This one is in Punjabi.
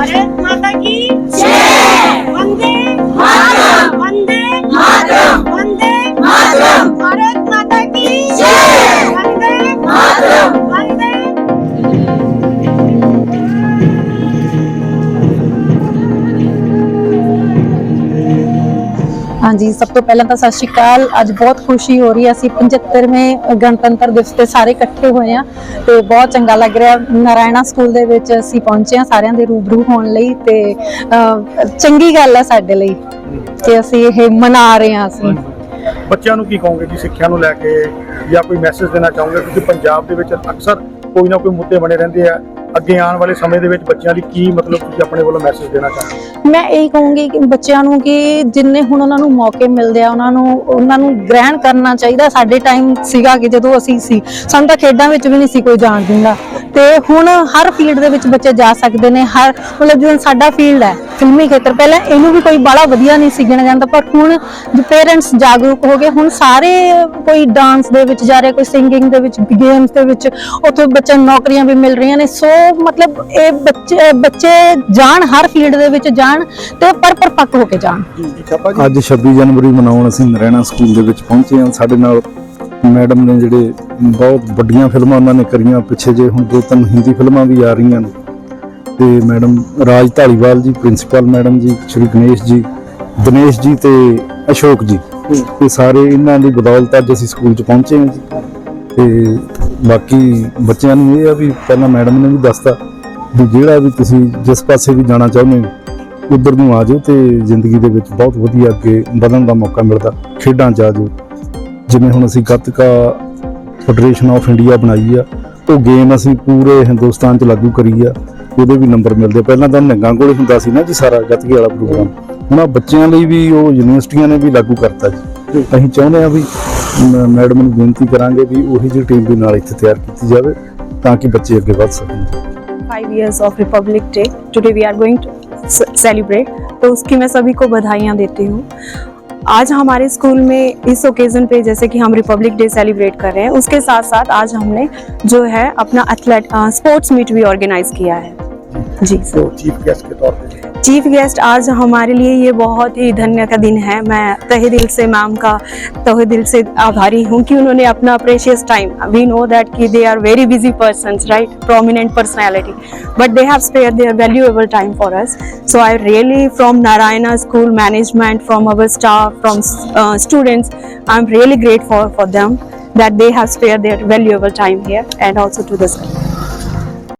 Ayan, mata gi! ਹਾਂਜੀ, ਸਭ ਤੋਂ ਪਹਿਲਾਂ ਤਾਂ ਸਤਿ ਸ਼੍ਰੀ ਅਕਾਲ। ਅੱਜ ਬਹੁਤ ਖੁਸ਼ੀ ਹੋ ਰਹੀ ਹੈ। ਅਸੀਂ 75ਵੇਂ ਗਣਤੰਤਰ ਦਿਵਸ ਤੇ ਸਾਰੇ ਇਕੱਠੇ ਹੋਏ ਆ ਤੇ ਬਹੁਤ ਚੰਗਾ ਲੱਗ ਰਿਹਾ। ਨਾਰਾਇਣਾ ਸਕੂਲ ਦੇ ਵਿੱਚ ਅਸੀਂ ਪਹੁੰਚੇ ਆ ਸਾਰਿਆਂ ਦੇ ਰੂਬਰੂ ਹੋਣ ਲਈ ਤੇ ਚੰਗੀ ਗੱਲ ਹੈ ਸਾਡੇ ਲਈ ਕਿ ਅਸੀਂ ਇਹ ਮਨਾ ਰਹੇ ਹਾਂ ਅਸੀਂ। ਬੱਚਿਆਂ ਨੂੰ ਕੀ ਕਹੋਗੇ ਜੀ, ਸਿੱਖਿਆ ਨੂੰ ਲੈ ਕੇ ਜਾਂ ਕੋਈ ਮੈਸੇਜ ਦੇਣਾ ਚਾਹੋਗੇ? ਕਿਉਂਕਿ ਪੰਜਾਬ ਦੇ ਵਿੱਚ ਅਕਸਰ ਕੋਈ ਨਾ ਕੋਈ ਮੁੱਦੇ ਬਣੇ ਰਹਿੰਦੇ ਆ। ਅੱਗੇ ਆਉਣ ਵਾਲੇ ਸਮੇਂ ਦੇ ਵਿੱਚ ਬੱਚਿਆਂ ਲਈ ਕੀ ਮਤਲਬ ਤੁਸੀਂ ਆਪਣੇ ਵੱਲੋਂ ਮੈਸੇਜ ਦੇਣਾ ਚਾਹੁੰਦੇ ਮੈਂ ਇਹ ਕਹੂੰਗੀ ਕਿ ਬੱਚਿਆਂ ਨੂੰ ਕਿ ਜਿੰਨੇ ਹੁਣ ਉਹਨਾਂ ਨੂੰ ਮੌਕੇ ਮਿਲਦੇ ਆ, ਉਹਨਾਂ ਨੂੰ ਉਹਨਾਂ ਨੂੰ ਗ੍ਰਹਿਣ ਕਰਨਾ ਚਾਹੀਦਾ। ਸਾਡੇ ਟਾਈਮ ਸੀਗਾ ਕਿ ਜਦੋਂ ਅਸੀਂ ਸੀ, ਸਾਨੂੰ ਤਾਂ ਖੇਡਾਂ ਵਿੱਚ ਵੀ ਨਹੀਂ ਸੀ ਕੋਈ ਜਾਣ ਦਿੰਦਾ। ਤੇ ਹੁਣ ਹਰ ਫੀਲਡ ਦੇ ਵਿੱਚ ਬੱਚੇ ਜਾ ਸਕਦੇ ਨੇ ਹਰ ਮਤਲਬ ਜਿਵੇਂ ਸਾਡਾ ਫੀਲਡ ਹੈ ਫਿਲਮੀ ਖੇਤਰ ਪਹਿਲਾਂ ਇਹਨੂੰ ਵੀ ਕੋਈ ਬਾਲਾ ਵਧੀਆ ਨਹੀਂ ਸੀ ਗਿਣਿਆ ਜਾਂਦਾ ਪਰ ਹੁਣ ਜੋ ਪੇਰੈਂਟਸ ਜਾਗਰੂਕ ਹੋ ਗਏ ਹੁਣ ਸਾਰੇ ਕੋਈ ਡਾਂਸ ਦੇ ਵਿੱਚ ਜਾ ਰਿਹਾ ਕੋਈ ਸਿੰਗਿੰਗ ਦੇ ਵਿੱਚ ਗੇਮਸ ਦੇ ਵਿੱਚ ਉੱਥੇ ਬੱਚਿਆਂ ਨੂੰ ਨੌਕਰੀਆਂ ਵੀ ਮਿਲ ਰਹੀਆਂ ਨੇ ਸੋ ਮਤਲਬ ਇਹ ਬੱਚੇ ਬੱਚੇ ਜਾਣ ਹਰ ਫੀਲਡ ਦੇ ਵਿੱਚ ਜਾਣ ਤੇ ਪਰ ਪਰਪੱਕ ਹੋ ਕੇ ਜਾਣ। ਜੀ ਛਾਪਾ ਜੀ। ਅੱਜ 26 ਜਨਵਰੀ ਮਨਾਉਣ ਅਸੀਂ ਨਰੈਣਾ ਸਕੂਲ ਦੇ ਵਿੱਚ ਪਹੁੰਚੇ ਹਾਂ ਸਾਡੇ ਨਾਲ ਮੈਡਮ ਨੇ ਜਿਹੜੇ ਬਹੁਤ ਵੱਡੀਆਂ ਫਿਲਮਾਂ ਉਹਨਾਂ ਨੇ ਕਰੀਆਂ, ਪਿੱਛੇ ਜੇ ਹੁਣ ਦੋ ਤਿੰਨ ਹਿੰਦੀ ਫਿਲਮਾਂ ਵੀ ਆ ਰਹੀਆਂ ਨੇ। ਤੇ ਮੈਡਮ ਰਾਜ ਢਾਲੀਵਾਲ ਜੀ, ਪ੍ਰਿੰਸੀਪਲ ਮੈਡਮ ਜੀ, ਸ਼੍ਰੀ ਗਣੇਸ਼ ਜੀ, ਦਿਨੇਸ਼ ਜੀ ਤੇ ਅਸ਼ੋਕ ਜੀ। ਇਹ ਸਾਰੇ ਇਹਨਾਂ ਦੀ ਬਦੌਲਤ ਅੱਜ ਅਸੀਂ ਸਕੂਲ 'ਚ ਪਹੁੰਚੇ ਹਾਂ ਜੀ। ਤੇ ਬਾਕੀ ਬੱਚਿਆਂ ਨੂੰ ਇਹ ਆ ਵੀ ਪਹਿਲਾਂ ਮੈਡਮ ਨੇ ਵੀ ਦੱਸਤਾ ਵੀ ਜਿਹੜਾ ਵੀ ਤੁਸੀਂ ਜਿਸ ਪਾਸੇ ਵੀ ਜਾਣਾ ਚਾਹੁੰਦੇ ਹੋ, ਉਧਰ ਨੂੰ ਆ ਜਾਓ ਤੇ ਜ਼ਿੰਦਗੀ ਦੇ ਵਿੱਚ ਬਹੁਤ ਵਧੀਆ ਅੱਗੇ ਵਧਣ ਦਾ ਮੌਕਾ ਮਿਲਦਾ। ਖੇਡਾਂ 'ਚ ਆ ਜਾਓ। ਜਿਵੇਂ ਹੁਣ ਅਸੀਂ ਗੱਤਕਾ ਫੈਡਰੇਸ਼ਨ ਆਫ ਇੰਡੀਆ ਬਣਾਈ ਆ ਉਹ ਗੇਮ ਅਸੀਂ ਪੂਰੇ ਹਿੰਦੁਸਤਾਨ 'ਚ ਲਾਗੂ ਕਰੀ ਆ ਉਹਦੇ ਵੀ ਨੰਬਰ ਮਿਲਦੇ ਪਹਿਲਾਂ ਤਾਂ ਨੰਗਾ ਕੋਲੇ ਹੁੰਦਾ ਸੀ ਨਾ ਜੀ ਸਾਰਾ ਗੱਤਕੇ ਵਾਲਾ ਪ੍ਰੋਗਰਾਮ ਹੁਣ ਆਹ ਬੱਚਿਆਂ ਲਈ ਵੀ ਉਹ ਯੂਨੀਵਰਸਿਟੀਆਂ ਨੇ ਵੀ ਲਾਗੂ ਕਰਤਾ ਜੀ ਅਸੀਂ ਚਾਹੁੰਦੇ ਆ ਵੀ ਮ- ਮੈਡਮ ਨੂੰ ਬੇਨਤੀ ਕਰਾਂਗੇ ਵੀ ਉਹੀ ਜਿਹੀ ਟੀਮ ਵੀ ਨਾਲ ਇੱਥੇ ਤਿਆਰ ਕੀਤੀ ਜਾਵੇ ਤਾਂ ਕਿ ਬੱਚੇ ਅੱਗੇ ਵਧ ਸਕਣ five years of republic day today we are going to celebrate तो उसकी मैं सभी को बधाइयाँ देती हूँ आज हमारे स्कूल में इस ओकेजन पे जैसे कि हम रिपब्लिक डे सेलिब्रेट कर रहे हैं उसके साथ साथ आज हमने जो है अपना एथलेट स्पोर्ट्स मीट भी ऑर्गेनाइज किया है जी। तो चीफ गेस्ट के तौर पे चीफ गेस्ट आज हमारे लिए ये बहुत ही धन्य का दिन है। मैं तहे दिल से मैम का तहे दिल से आभारी हूँ कि उन्होंने अपना precious time we know that कि they are very busy persons right prominent personality but they have spare their valuable time for us so I really from Narayana school management from our staff from students i'm really grateful for them that they have spared their valuable time here and also to the school.